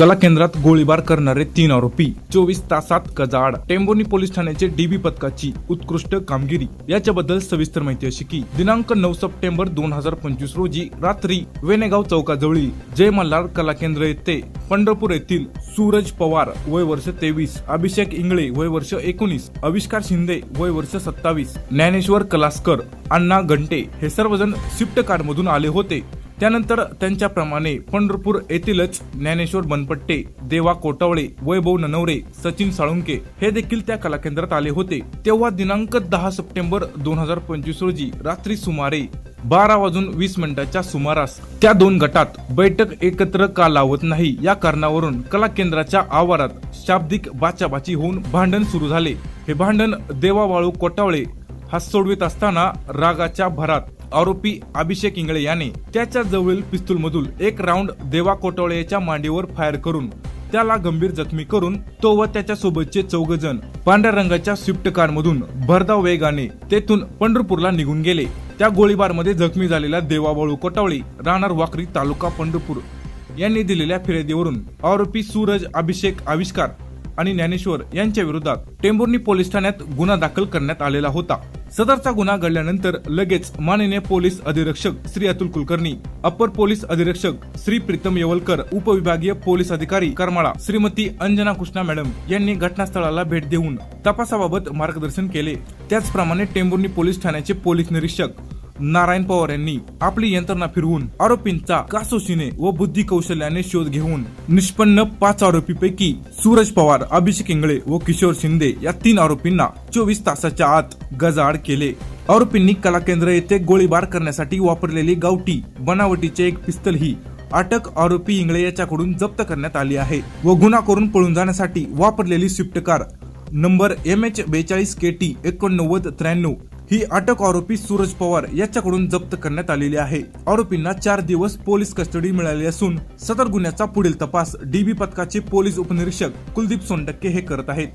कला केंद्रात गोळीबार करणारे तीन आरोपी चोवीस तासात कजाड टेंबोनी पोलीस ठाण्याचे डीबी पथकाची उत्कृष्ट कामगिरी. याच्याबद्दल सविस्तर माहिती अशी की दिनांक नऊ सप्टेंबर दोन हजार पंचवीस रोजी रात्री वेनेगाव चौकाजवळी जय मल्हार कला केंद्र येथे पंढरपूर येथील सूरज पवार वय वर्ष तेवीस अभिषेक इंगळे वय वर्ष एकोणीस आविष्कार शिंदे वय वर्ष सत्तावीस ज्ञानेश्वर कलास्कर अण्णा घंटे हे सर्वजण स्विफ्ट कार मधून आले होते. त्यानंतर त्यांच्याप्रमाणे पंढरपूर येथीलच ज्ञानेश्वर बनपट्टे देवा कोटावळे वैभव ननवरे सचिन साळुंके हे देखील त्या कलाकेंद्रात आले होते. तेव्हा दिनांक दहा सप्टेंबर दोन हजार पंचवीस रोजी रात्री सुमारे बारा वाजून वीस मिनिटाच्या सुमारास त्या दोन गटात बैठक एकत्र का लावत नाही या कारणावरून कला केंद्राच्या आवारात शाब्दिक बाचाबाची होऊन भांडण सुरू झाले. हे भांडण देवा वाळू कोटावळे हात सोडवित असताना रागाच्या भरात आरोपी अभिषेक इंगळे याने त्याच्या जवळील पिस्तूल मधून एक राऊंड देवा कोटवळेच्या मांडीवर फायर करून त्याला गंभीर जखमी करून तो व त्याच्या सोबतचे चौघ जण पांढऱ्या रंगाच्या स्विफ्ट कार मधून भरधाव वेगाने तेथून पंढरपूरला निघून गेले. त्या गोळीबारमध्ये जखमी झालेला देवाबाळू कोटावळे राहणार वाकरी तालुका पंढरपूर यांनी दिलेल्या फिर्यादीवरून आरोपी सूरज अभिषेक आविष्कार आणि ज्ञानेश्वर यांच्या विरोधात टेंभुर्णी पोलीस ठाण्यात गुन्हा दाखल करण्यात आलेला होता. सदरचा गुन्हा घडल्यानंतर लगेच माननीय पोलीस अधिरक्षक श्री अतुल कुलकर्णी अप्पर पोलीस अधिरक्षक श्री प्रीतम येवलकर उपविभागीय पोलीस अधिकारी करमाळा श्रीमती अंजना कृष्णा मॅडम यांनी घटनास्थळाला भेट देऊन तपासाबाबत मार्गदर्शन केले. त्याचप्रमाणे टेंभुर्णी पोलीस ठाण्याचे पोलीस निरीक्षक नारायण पवार यांनी आपली यंत्रणा फिरवून आरोपींचा कासोशीने व बुद्धी कौशल्याने शोध घेऊन निष्पन्न पाच आरोपीपैकी सूरज पवार अभिषेक इंगळे व किशोर शिंदे या तीन आरोपींना चोवीस तासाच्या आत गजाआड केले. आरोपींनी कला केंद्र येथे गोळीबार करण्यासाठी वापरलेली गावठी बनावटीचे एक पिस्तल ही अटक आरोपी इंगळे याच्याकडून जप्त करण्यात आली आहे व गुन्हा करून पळून जाण्यासाठी वापरलेली Swift car number M H बेचाळीस के टी एकोणनव्वद त्र्याण्णव ही अटक आरोपी सूरज पवार याच्याकडून जप्त करण्यात आलेली आहे. आरोपींना चार दिवस पोलीस कस्टडी मिळाली असून सदर गुन्ह्याचा पुढील तपास डीबी पथकाचे पोलीस उपनिरीक्षक कुलदीप सोनटक्के हे करत आहेत.